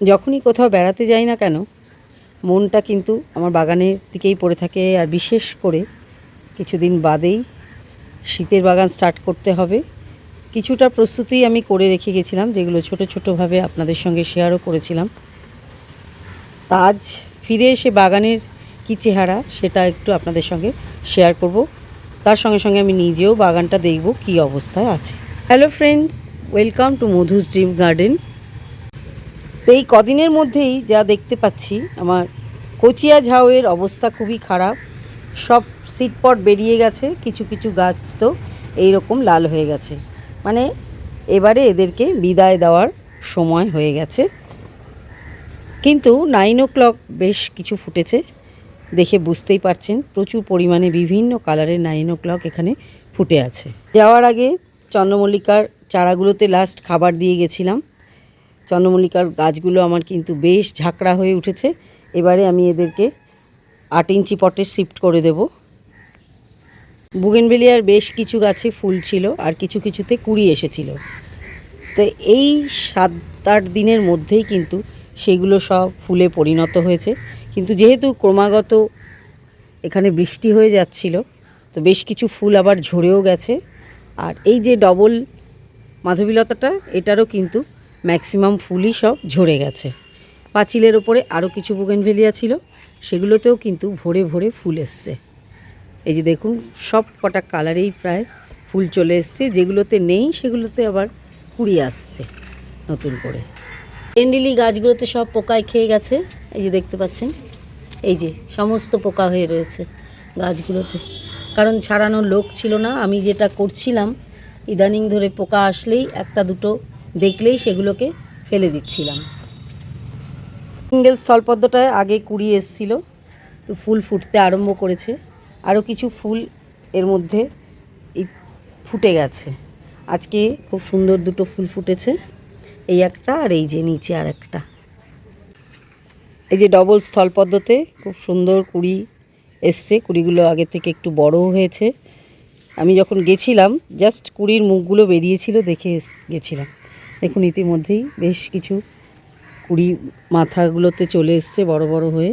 যখনই কোথাও বেড়াতে যাই না কেন, মনটা কিন্তু আমার বাগানের দিকেই পড়ে থাকে আর বিশেষ করে কিছুদিন বাদেই শীতের বাগান স্টার্ট করতে হবে। কিছুটা প্রস্তুতি আমি করে রেখে গেছিলাম, যেগুলো ছোট ছোটোভাবে আপনাদের সঙ্গে শেয়ারও করেছিলাম। তা আজ ফিরে এসে বাগানের কী চেহারা সেটা একটু আপনাদের সঙ্গে শেয়ার করব। তার সঙ্গে সঙ্গে আমি নিজেও বাগানটা দেখব, কী অবস্থায় আছে। Hello friends welcome to Madhu's dream garden তো এই কদিনের মধ্যেই যা দেখতে পাচ্ছি, আমার কচিয়া ঝাউয়ের অবস্থা খুবই খারাপ। সব সিটপট বেরিয়ে গেছে, কিছু কিছু গাছ তো এই রকম লাল হয়ে গেছে। মানে এবারে এদেরকে বিদায় দেওয়ার সময় হয়ে গেছে। কিন্তু নাইন ও ক্লক বেশ কিছু ফুটেছে, দেখে বুঝতেই পারছেন, প্রচুর পরিমাণে বিভিন্ন কালারের নাইন ও ক্লক এখানে ফুটে আছে। যাওয়ার আগে চন্দ্রমল্লিকার চারাগুলোতে লাস্ট খাবার দিয়ে গেছিলাম। চন্দ্রমল্লিকার গাছগুলো আমার কিন্তু বেশ ঝাঁকড়া হয়ে উঠেছে। এবারে আমি এদেরকে আট ইঞ্চি পটে শিফট করে দেব। বুগেনভেলিয়ার বেশ কিছু গাছে ফুল ছিল আর কিছু কিছুতে কুড়ি এসেছিল। তো এই সাত আট দিনের মধ্যেই কিন্তু সেগুলো সব ফুলে পরিণত হয়েছে। কিন্তু যেহেতু ক্রমাগত এখানে বৃষ্টি হয়ে যাচ্ছিল, তো বেশ কিছু ফুল আবার ঝরেও গেছে। আর এই যে ডবল মাধবীলতাটা, এটারও কিন্তু ম্যাক্সিমাম ফুলই সব ঝরে গেছে। পাঁচিলের ওপরে আরও কিছু বুগেনভেলিয়া ছিল, সেগুলোতেও কিন্তু ভরে ভরে ফুল এসছে। এই যে দেখুন, সব কটা কালারেই প্রায় ফুল চলে এসছে, যেগুলোতে নেই সেগুলোতে আবার কুড়ি আসছে নতুন করে। টেন্ডিলি গাছগুলোতে সব পোকায় খেয়ে গেছে, এই যে দেখতে পাচ্ছেন। এই যে সমস্ত পোকা হয়ে রয়েছে গাছগুলোতে। কারণ ছাড়ানোর লোক ছিল না, আমি যেটা করছিলাম, ইদানিং ধরে পোকা আসলেই একটা দুটো দেখলেই সেগুলোকে ফেলে দিচ্ছিলাম। সিঙ্গেল স্থলপদ্মটায় আগে কুড়ি এসছিল, তো ফুল ফুটতে আরম্ভ করেছে। আরও কিছু ফুল এর মধ্যে ফুটে গেছে। আজকে খুব সুন্দর দুটো ফুল ফুটেছে, এই একটা আর এই যে নিচে আর একটা। এই যে ডবল স্থলপদ্মতে খুব সুন্দর কুড়ি এসছে, কুড়িগুলো আগে থেকে একটু বড়ও হয়েছে। আমি যখন গেছিলাম, জাস্ট কুড়ির মুখগুলো বেরিয়েছিল দেখে গেছিলাম। দেখুন, ইতিমধ্যেই বেশ কিছু কুড়ি মাথাগুলোতে চলে এসছে বড় বড় হয়ে।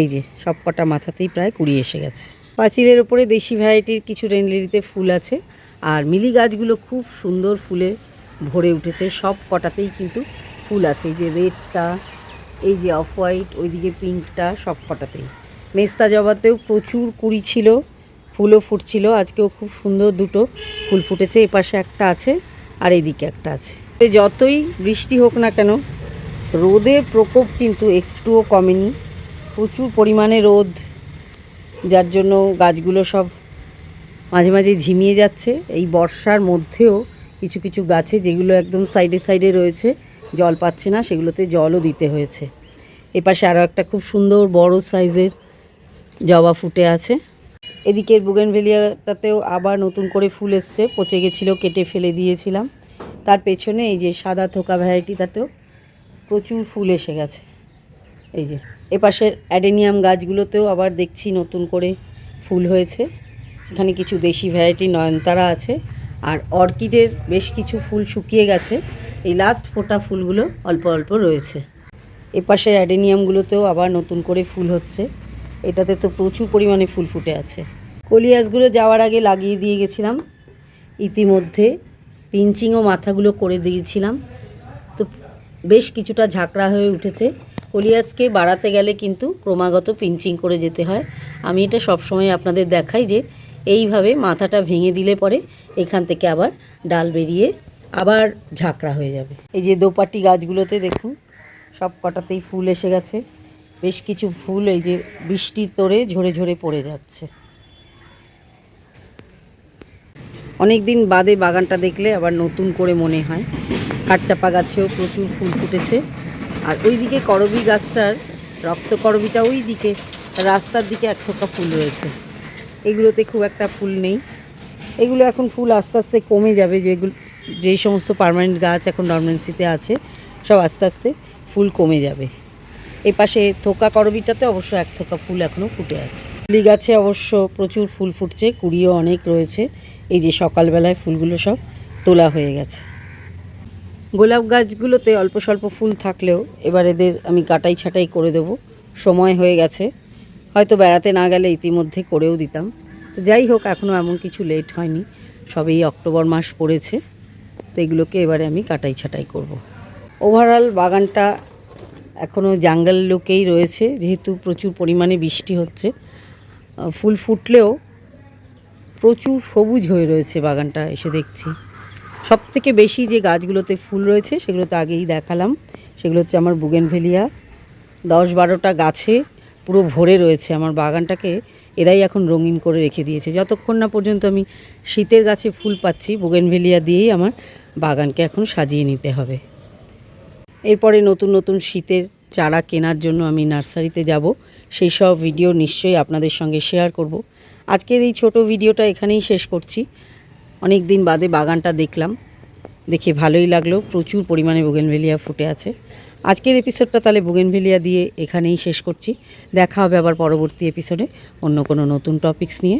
এই যে সব কটা মাথাতেই প্রায় কুড়ি এসে গেছে। পাঁচিলের ওপরে দেশি ভ্যারাইটির কিছু রেনলিরিতে ফুল আছে, আর মিলি গাছগুলো খুব সুন্দর ফুলে ভরে উঠেছে। সব কটাতেই কিন্তু ফুল আছে। এই যে রেডটা, এই যে অফ হোয়াইট, ওইদিকে পিঙ্কটা সব কটাতেই মেস্তা জবাতেও প্রচুর কুড়ি ছিল, ফুলও ফুটছিল। আজকেও খুব সুন্দর দুটো ফুল ফুটেছে। এপাশে একটা আছে, আর এদিকে একটা আছে। যতই বৃষ্টি হোক না কেন, রোদের প্রকোপ কিন্তু একটুও কমেনি। প্রচুর পরিমাণে রোদ, যার জন্য গাছগুলো সব মাঝে মাঝে ঝিমিয়ে যাচ্ছে। এই বর্ষার মধ্যেও কিছু কিছু গাছে যেগুলো একদম সাইডে সাইডে রয়েছে, জল পাচ্ছে না, সেগুলোতে জলও দিতে হয়েছে। এপাশে আরও একটা খুব সুন্দর বড় সাইজের জবা ফুটে আছে। এদিকের বুগেনভেলিয়াটাতেও আবার নতুন করে ফুল এসছে, পচে গেছিল, কেটে ফেলে দিয়েছিলাম। তার পেছনে এই যে সাদা থোকা ভ্যারাইটিটাতেও প্রচুর ফুল এসে গেছে। এই যে, এপাশের অ্যাডেনিয়াম গাছগুলোতেও আবার দেখছি নতুন করে ফুল হয়েছে। এখানে কিছু দেশি ভ্যারাইটি নয়নতারা আছে, আর অর্কিডের বেশ কিছু ফুল শুকিয়ে গেছে। এই লাস্ট ফোটা ফুলগুলো অল্প অল্প রয়েছে। এপাশের অ্যাডেনিয়ামগুলোতেও আবার নতুন করে ফুল হচ্ছে। এটাতে তো প্রচুর পরিমাণে ফুল ফুটে আছে। কলিয়াসগুলো যাওয়ার আগে লাগিয়ে দিয়ে গেছিলাম। ইতিমধ্যে পিঞ্চিং ও মাথাগুলো করে দিয়েছিলাম। তো বেশ কিছুটা ঝাঁকড়া হয়ে উঠেছে। কলিয়াসকে বাড়াতে গেলে কিন্তু ক্রমাগত পিঞ্চিং করে যেতে হয়। আমি এটা সবসময় আপনাদের দেখাই যে এইভাবে মাথাটা ভেঙে দিলে পরে এখান থেকে আবার ডাল বেরিয়ে আবার ঝাঁকড়া হয়ে যাবে। এই যে দোপাটি গাছগুলোতে দেখুন, সব কটাতেই ফুল এসে গেছে। বেশ কিছু ফুল এই যে বৃষ্টির তোরে ঝরে ঝরে পড়ে যাচ্ছে। অনেক দিন বাদে বাগানটা দেখলে আবার নতুন করে মনে হয়। কাঠচাপা গাছেও প্রচুর ফুল ফুটেছে। আর ওইদিকে করবি গাছটার রক্ত করবিটা ওই দিকে রাস্তার দিকে এক থোকা ফুল রয়েছে। এগুলোতে খুব একটা ফুল নেই। এগুলো এখন ফুল আস্তে আস্তে কমে যাবে, যেগুলো, যেই সমস্ত পার্মানেন্ট গাছ এখন ডরমেন্সিতে আছে, সব আস্তে আস্তে ফুল কমে যাবে। এই পাশে থোকা করবিটাতে অবশ্য এক থোকা ফুল এখনও ফুটে আছে। ফুলি গাছে অবশ্য প্রচুর ফুল ফুটছে, কুড়িও অনেক রয়েছে। এই যে সকালবেলায় ফুলগুলো সব তোলা হয়ে গেছে। গোলাপ গাছগুলোতে অল্প স্বল্প ফুল থাকলেও এবার এদের আমি কাটাই ছাটাই করে দেবো। সময় হয়ে গেছে। হয়তো বেড়াতে না গেলে ইতিমধ্যে করেও দিতাম। তো যাই হোক এখনও এমন কিছু লেট হয়নি। সবেই অক্টোবর মাস পড়েছে। তো এগুলোকে এবারে আমি কাটাই ছাটাই করব। ওভারঅল বাগানটা এখনও জাঙ্গল লোকেই রয়েছে, যেহেতু প্রচুর পরিমাণে বৃষ্টি হচ্ছে। ফুল ফুটলেও প্রচুর সবুজ হয়ে রয়েছে বাগানটা, এসে দেখছি। সব থেকে বেশি যে গাছগুলোতে ফুল রয়েছে সেগুলো তো আগেই দেখালাম। সেগুলো হচ্ছে আমার বুগেনভেলিয়া। দশ বারোটা গাছে পুরো ভরে রয়েছে আমার বাগানটাকে, এরাই এখন রঙিন করে রেখে দিয়েছে। যতক্ষণ না পর্যন্ত আমি শীতের গাছে ফুল পাচ্ছি, বুগেনভেলিয়া দিয়েই আমার বাগানকে এখন সাজিয়ে নিতে হবে। এরপরে নতুন নতুন শীতের চারা কেনার জন্য আমি নার্সারিতে যাব। সেই সব ভিডিও নিশ্চয়ই আপনাদের সঙ্গে শেয়ার করব। আজকের এই ছোট ভিডিওটা এখানেই শেষ করছি। অনেক দিন বাদে বাগানটা দেখলাম। দেখে ভালোই লাগল। প্রচুর পরিমাণে বুগেনভেলিয়া ফুটে আছে। আজকের এপিসোডটা তাহলে বুগেনভেলিয়া দিয়ে এখানেই শেষ করছি। দেখা হবে আবার পরবর্তী এপিসোডে অন্য কোনো নতুন টপিকস নিয়ে।